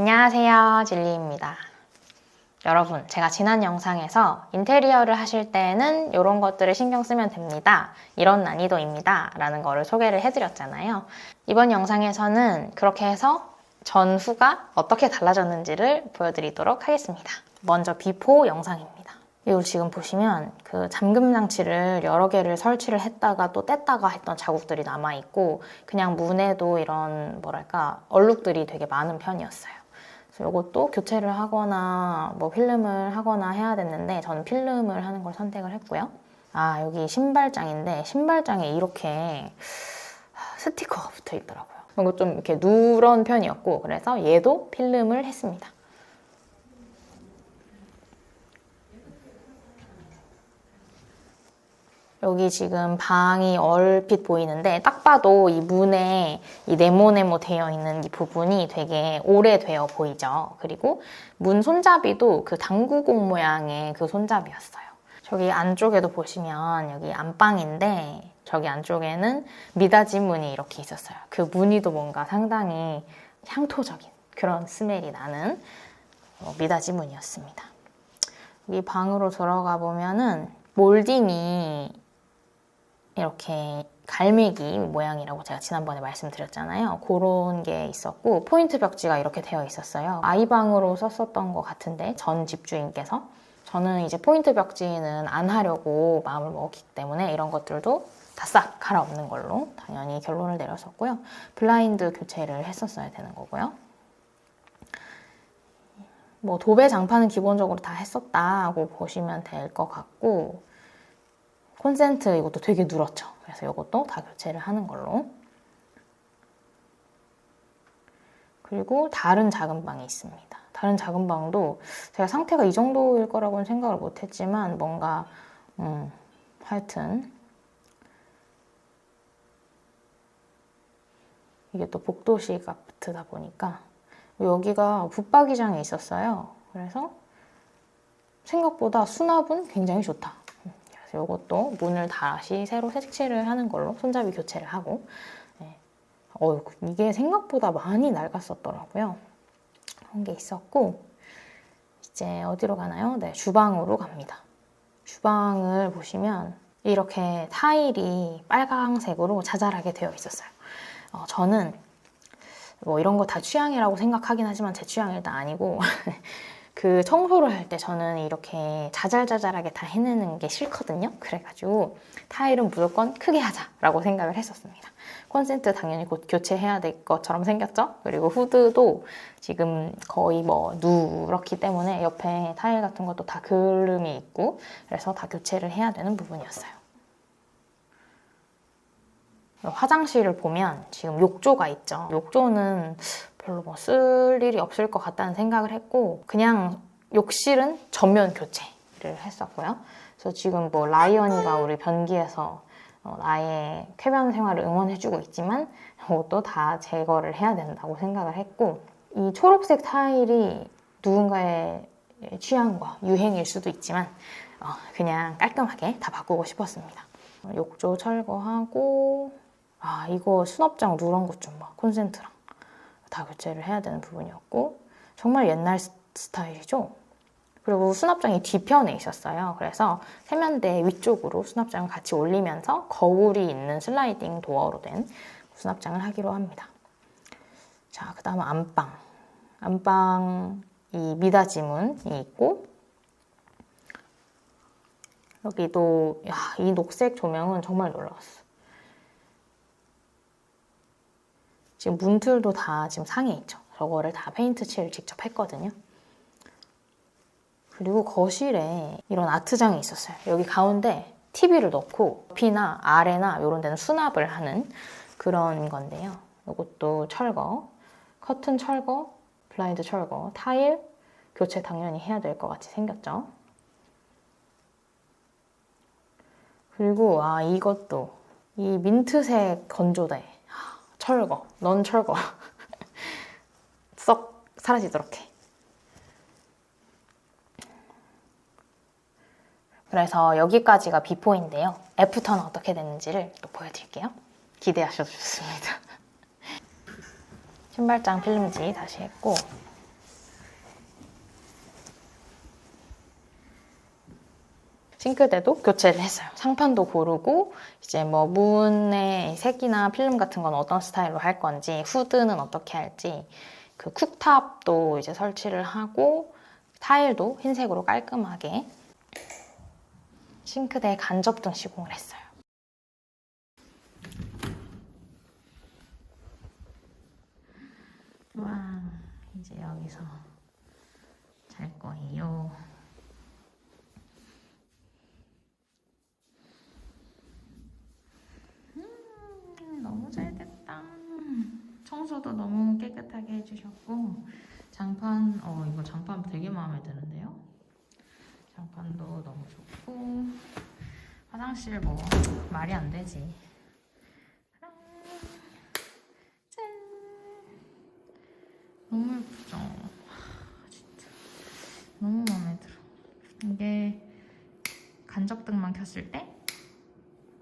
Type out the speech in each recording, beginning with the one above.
안녕하세요. 진리입니다. 여러분, 제가 지난 영상에서 인테리어를 하실 때는 이런 것들을 신경 쓰면 됩니다. 이런 난이도입니다. 라는 거를 소개를 해드렸잖아요. 이번 영상에서는 그렇게 해서 전후가 어떻게 달라졌는지를 보여드리도록 하겠습니다. 먼저 비포 영상입니다. 이걸 지금 보시면 그 잠금 장치를 여러 개를 설치를 했다가 또 뗐다가 했던 자국들이 남아 있고 그냥 문에도 이런 뭐랄까 얼룩들이 되게 많은 편이었어요. 이것도 교체를 하거나 뭐 필름을 하거나 해야 됐는데 저는 필름을 하는 걸 선택을 했고요. 아 여기 신발장인데 신발장에 이렇게 스티커가 붙어 있더라고요. 이거 좀 이렇게 누런 편이었고 그래서 얘도 필름을 했습니다. 여기 지금 방이 얼핏 보이는데 딱 봐도 이 문에 이 네모네모 되어 있는 이 부분이 되게 오래되어 보이죠. 그리고 문 손잡이도 그 당구공 모양의 그 손잡이였어요. 저기 안쪽에도 보시면 여기 안방인데 저기 안쪽에는 미닫이 문이 이렇게 있었어요. 그 무늬도 뭔가 상당히 향토적인 그런 스멜이 나는 어, 미닫이 문이었습니다. 이 방으로 들어가 보면은 몰딩이 이렇게 갈매기 모양이라고 제가 지난번에 말씀드렸잖아요. 그런 게 있었고 포인트 벽지가 이렇게 되어 있었어요. 아이방으로 썼었던 것 같은데 전 집주인께서 저는 이제 포인트 벽지는 안 하려고 마음을 먹었기 때문에 이런 것들도 다 싹 갈아엎는 걸로 당연히 결론을 내렸었고요. 블라인드 교체를 했었어야 되는 거고요. 뭐 도배 장판은 기본적으로 다 했었다고 보시면 될 것 같고 콘센트 이것도 되게 누렇죠. 그래서 이것도 다 교체를 하는 걸로. 그리고 다른 작은 방이 있습니다. 다른 작은 방도 제가 상태가 이 정도일 거라고는 생각을 못 했지만 뭔가 음, 하여튼 이게 또 복도식 아파트다 보니까 여기가 붙박이장이 있었어요. 그래서 생각보다 수납은 굉장히 좋다. 그래서 이것도 문을 다시 새로 색칠을 하는 걸로 손잡이 교체를 하고 네. 어, 이게 생각보다 많이 낡았었더라고요. 그런 게 있었고 이제 어디로 가나요? 네, 주방으로 갑니다. 주방을 보시면 이렇게 타일이 빨강색으로 자잘하게 되어 있었어요. 어, 저는 뭐 이런 거 다 취향이라고 생각하긴 하지만 제 취향이 일단 아니고 그 청소를 할 때 저는 이렇게 자잘자잘하게 다 해내는 게 싫거든요. 그래가지고 타일은 무조건 크게 하자라고 생각을 했었습니다. 콘센트 당연히 곧 교체해야 될 것처럼 생겼죠. 그리고 후드도 지금 거의 뭐 누렇기 때문에 옆에 타일 같은 것도 다 그름이 있고 그래서 다 교체를 해야 되는 부분이었어요. 화장실을 보면 지금 욕조가 있죠. 욕조는 별로 뭐 쓸 일이 없을 것 같다는 생각을 했고 그냥 욕실은 전면 교체를 했었고요. 그래서 지금 뭐 라이언이가 우리 변기에서 어, 나의 쾌변 생활을 응원해주고 있지만 이것도 다 제거를 해야 된다고 생각을 했고 이 초록색 타일이 누군가의 취향과 유행일 수도 있지만 어, 그냥 깔끔하게 다 바꾸고 싶었습니다. 욕조 철거하고 아 이거 수납장 누런 것 좀 봐. 콘센트랑 다 교체를 해야 되는 부분이었고 정말 옛날 스타일이죠. 그리고 수납장이 뒤편에 있었어요. 그래서 세면대 위쪽으로 수납장을 같이 올리면서 거울이 있는 슬라이딩 도어로 된 수납장을 하기로 합니다. 자, 그 다음 안방. 안방 이 미닫이문이 있고 여기도 야, 이 녹색 조명은 정말 놀라웠어. 지금 문틀도 다 지금 상해 있죠. 저거를 다 페인트 칠을 직접 했거든요. 그리고 거실에 이런 아트장이 있었어요. 여기 가운데 TV를 넣고 B나 아래나 이런 데는 수납을 하는 그런 건데요. 이것도 철거, 커튼 철거, 블라인드 철거, 타일 교체 당연히 해야 될 것 같이 생겼죠. 그리고 아 이것도 이 민트색 건조대 철거, 넌 철거. 썩 사라지도록 해. 그래서 여기까지가 비포인데요. 애프터는 어떻게 됐는지를 또 보여드릴게요. 기대하셔도 좋습니다. 신발장 필름지 다시 했고 싱크대도 교체를 했어요. 상판도 고르고 이제 뭐 문의 색이나 필름 같은 건 어떤 스타일로 할 건지 후드는 어떻게 할지 그 쿡탑도 이제 설치를 하고 타일도 흰색으로 깔끔하게 싱크대 간접등 시공을 했어요. 와 이제 여기서 잘 거예요. 음, 너무 잘 됐다. 청소도 너무 깨끗하게 해주셨고 장판 어 이거 장판 되게 마음에 드는데요. 장판도 너무 좋고 화장실 뭐 말이 안 되지. 짠. 너무 예쁘죠? 진짜 너무 마음에 들어. 이게 간접등만 켰을 때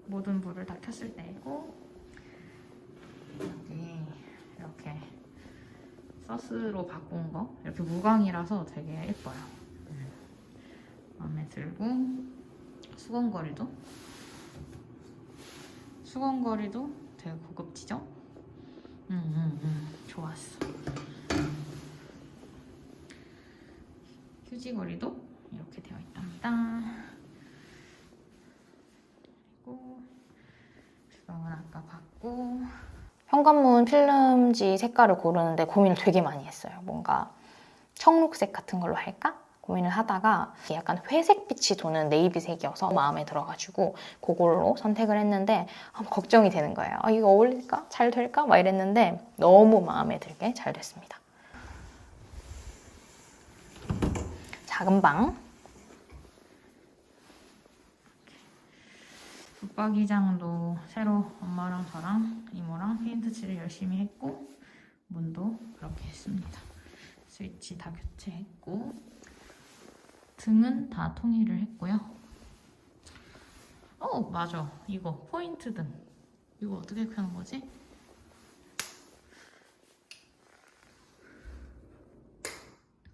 모든 불을 다 켰을 때이고 여기 서스로 바꾼 거 이렇게 무광이라서 되게 예뻐요. 음. 마음에 들고 수건거리도 수건거리도 되게 고급지죠? 음, 음, 음. 좋았어. 휴지거리도 이렇게 되어 있답니다. 그리고 주방은 아까 봤고 현관문 필름지 색깔을 고르는데 고민을 되게 많이 했어요. 뭔가 청록색 같은 걸로 할까? 고민을 하다가 약간 회색빛이 도는 네이비색이어서 마음에 들어가지고 그걸로 선택을 했는데 아, 걱정이 되는 거예요. 아, 이거 어울릴까? 잘 될까? 막 이랬는데 너무 마음에 들게 잘 됐습니다. 작은 방 붙박이장도 새로 엄마랑 저랑 이모랑 페인트 칠을 열심히 했고 문도 그렇게 했습니다. 스위치 다 교체했고 등은 다 통일을 했고요. 어 맞아 이거 포인트 등 이거 어떻게 켜는 거지?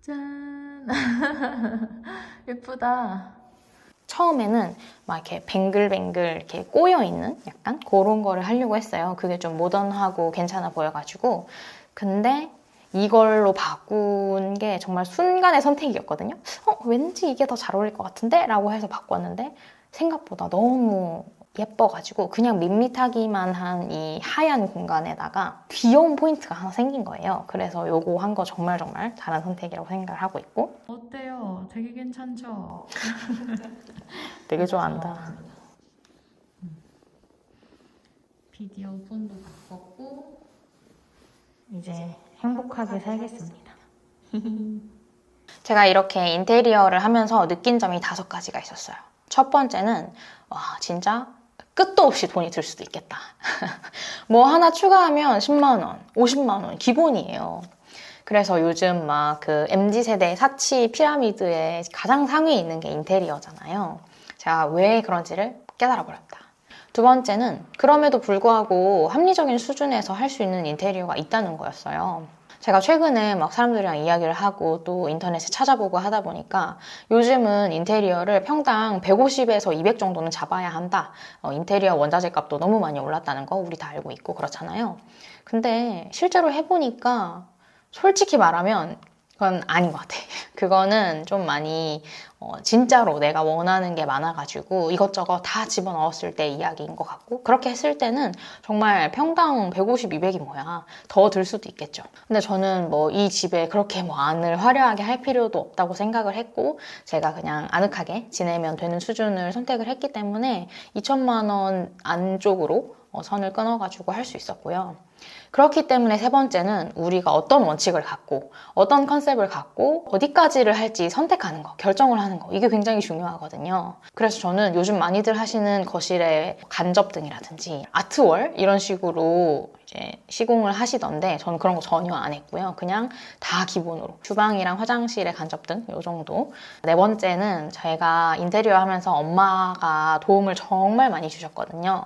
짠 예쁘다. 처음에는 막 이렇게 뱅글뱅글 이렇게 꼬여 있는 약간 그런 거를 하려고 했어요. 그게 좀 모던하고 괜찮아 보여가지고. 근데 이걸로 바꾼 게 정말 순간의 선택이었거든요. 어, 왠지 이게 더 잘 어울릴 것 같은데? 라고 해서 바꿨는데 생각보다 너무 예뻐가지고 그냥 밋밋하기만 한 이 하얀 공간에다가 귀여운 포인트가 하나 생긴 거예요. 그래서 요거 한 거 정말 정말 잘한 선택이라고 생각을 하고 있고 어때요? 되게 괜찮죠? 되게 좋아한다. 음. 비디오 폰도 바꿨고 이제 행복하게 살겠습니다. 제가 이렇게 인테리어를 하면서 느낀 점이 다섯 가지가 있었어요. 첫 번째는 와 진짜 끝도 없이 돈이 들 수도 있겠다. 뭐 하나 추가하면 10만 원, 50만 원 기본이에요. 그래서 요즘 막 그 MZ 세대 사치 피라미드의 가장 상위에 있는 게 인테리어잖아요. 제가 왜 그런지를 깨달아 버렸다. 두 번째는 그럼에도 불구하고 합리적인 수준에서 할 수 있는 인테리어가 있다는 거였어요. 제가 최근에 막 사람들이랑 이야기를 하고 또 인터넷에 찾아보고 하다 보니까 요즘은 인테리어를 평당 150에서 200 정도는 잡아야 한다. 어, 인테리어 원자재 값도 너무 많이 올랐다는 거 우리 다 알고 있고 그렇잖아요. 근데 실제로 해보니까 솔직히 말하면 그건 아닌 것 같아. 그거는 좀 많이 어, 진짜로 내가 원하는 게 많아가지고 이것저것 다 집어넣었을 때 이야기인 것 같고 그렇게 했을 때는 정말 평당 150, 200이 뭐야 더 들 수도 있겠죠. 근데 저는 뭐 이 집에 그렇게 뭐 안을 화려하게 할 필요도 없다고 생각을 했고 제가 그냥 아늑하게 지내면 되는 수준을 선택을 했기 때문에 2천만 원 안쪽으로 어, 선을 끊어가지고 할 수 있었고요. 그렇기 때문에 세 번째는 우리가 어떤 원칙을 갖고 어떤 컨셉을 갖고 어디까지를 할지 선택하는 거, 결정을 하는 거 이게 굉장히 중요하거든요. 그래서 저는 요즘 많이들 하시는 거실에 간접등이라든지 아트월 이런 식으로 시공을 하시던데 저는 그런 거 전혀 안 했고요. 그냥 다 기본으로 주방이랑 화장실에 간접등 이 정도. 네 번째는 제가 인테리어 하면서 엄마가 도움을 정말 많이 주셨거든요.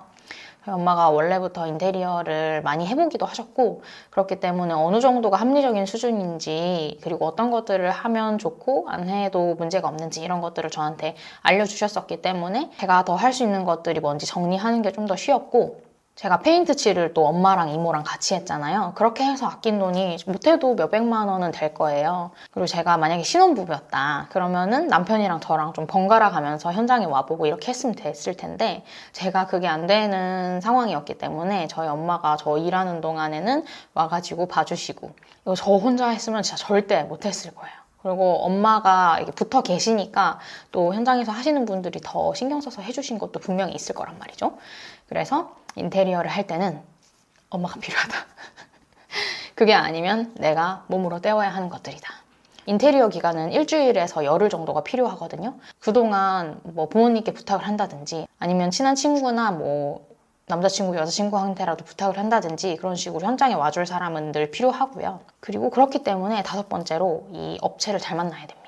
엄마가 원래부터 인테리어를 많이 해보기도 하셨고 그렇기 때문에 어느 정도가 합리적인 수준인지 그리고 어떤 것들을 하면 좋고 안 해도 문제가 없는지 이런 것들을 저한테 알려주셨었기 때문에 제가 더 할 수 있는 것들이 뭔지 정리하는 게 좀 더 쉬웠고 제가 페인트 칠을 또 엄마랑 이모랑 같이 했잖아요. 그렇게 해서 아낀 돈이 못해도 몇백만 원은 될 거예요. 그리고 제가 만약에 신혼부부였다. 그러면은 남편이랑 저랑 좀 번갈아 가면서 현장에 와보고 이렇게 했으면 됐을 텐데 제가 그게 안 되는 상황이었기 때문에 저희 엄마가 저 일하는 동안에는 와가지고 봐주시고 이거 저 혼자 했으면 진짜 절대 못했을 거예요. 그리고 엄마가 붙어 계시니까 또 현장에서 하시는 분들이 더 신경 써서 해주신 것도 분명히 있을 거란 말이죠. 그래서 인테리어를 할 때는 엄마가 필요하다. 그게 아니면 내가 몸으로 때워야 하는 것들이다. 인테리어 기간은 일주일에서 열흘 정도가 필요하거든요. 그동안 뭐 부모님께 부탁을 한다든지 아니면 친한 친구나 뭐 남자친구, 여자친구한테라도 부탁을 한다든지 그런 식으로 현장에 와줄 사람은 늘 필요하고요. 그리고 그렇기 때문에 다섯 번째로 이 업체를 잘 만나야 됩니다.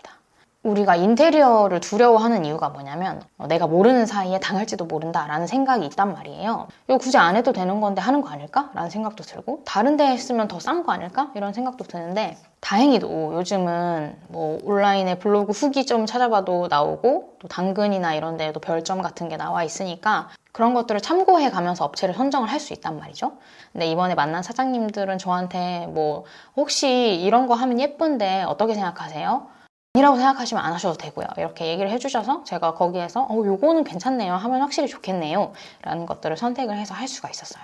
우리가 인테리어를 두려워하는 이유가 뭐냐면 어, 내가 모르는 사이에 당할지도 모른다라는 생각이 있단 말이에요. 이거 굳이 안 해도 되는 건데 하는 거 아닐까? 라는 생각도 들고 다른 데 했으면 더 싼 거 아닐까? 이런 생각도 드는데 다행히도 요즘은 뭐 온라인에 블로그 후기 좀 찾아봐도 나오고 또 당근이나 이런 데에도 별점 같은 게 나와 있으니까 그런 것들을 참고해 가면서 업체를 선정을 할 수 있단 말이죠. 근데 이번에 만난 사장님들은 저한테 뭐 혹시 이런 거 하면 예쁜데 어떻게 생각하세요? 아니라고 생각하시면 안 하셔도 되고요. 이렇게 얘기를 해주셔서 제가 거기에서 어, 요거는 괜찮네요 하면 확실히 좋겠네요 라는 것들을 선택을 해서 할 수가 있었어요.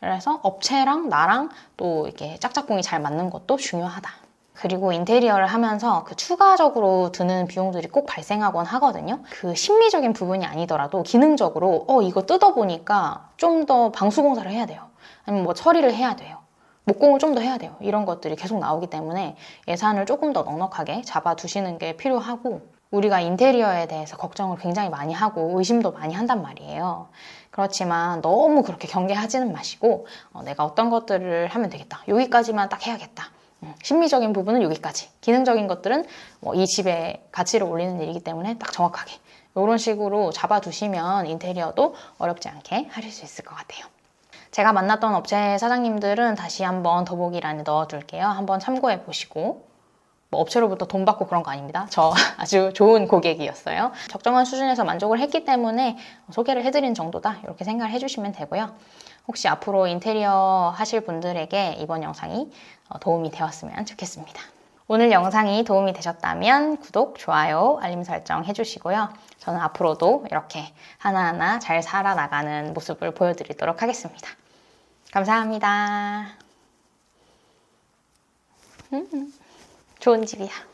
그래서 업체랑 나랑 또 이렇게 짝짝꿍이 잘 맞는 것도 중요하다. 그리고 인테리어를 하면서 그 추가적으로 드는 비용들이 꼭 발생하곤 하거든요. 그 심미적인 부분이 아니더라도 기능적으로 어 이거 뜯어보니까 좀 더 방수공사를 해야 돼요. 아니면 뭐 처리를 해야 돼요. 목공을 좀 더 해야 돼요. 이런 것들이 계속 나오기 때문에 예산을 조금 더 넉넉하게 잡아두시는 게 필요하고 우리가 인테리어에 대해서 걱정을 굉장히 많이 하고 의심도 많이 한단 말이에요. 그렇지만 너무 그렇게 경계하지는 마시고 어, 내가 어떤 것들을 하면 되겠다. 여기까지만 딱 해야겠다. 음, 심미적인 부분은 여기까지. 기능적인 것들은 뭐 이 집에 가치를 올리는 일이기 때문에 딱 정확하게 이런 식으로 잡아두시면 인테리어도 어렵지 않게 하실 수 있을 것 같아요. 제가 만났던 업체 사장님들은 다시 한번 더보기란에 넣어둘게요. 한번 참고해 보시고 뭐 업체로부터 돈 받고 그런 거 아닙니다. 저 아주 좋은 고객이었어요. 적정한 수준에서 만족을 했기 때문에 소개를 해드린 정도다 이렇게 생각을 해주시면 되고요. 혹시 앞으로 인테리어 하실 분들에게 이번 영상이 어, 도움이 되었으면 좋겠습니다. 오늘 영상이 도움이 되셨다면 구독, 좋아요, 알림 설정 해주시고요. 저는 앞으로도 이렇게 하나하나 잘 살아나가는 모습을 보여드리도록 하겠습니다. 감사합니다. 음, 좋은 집이야.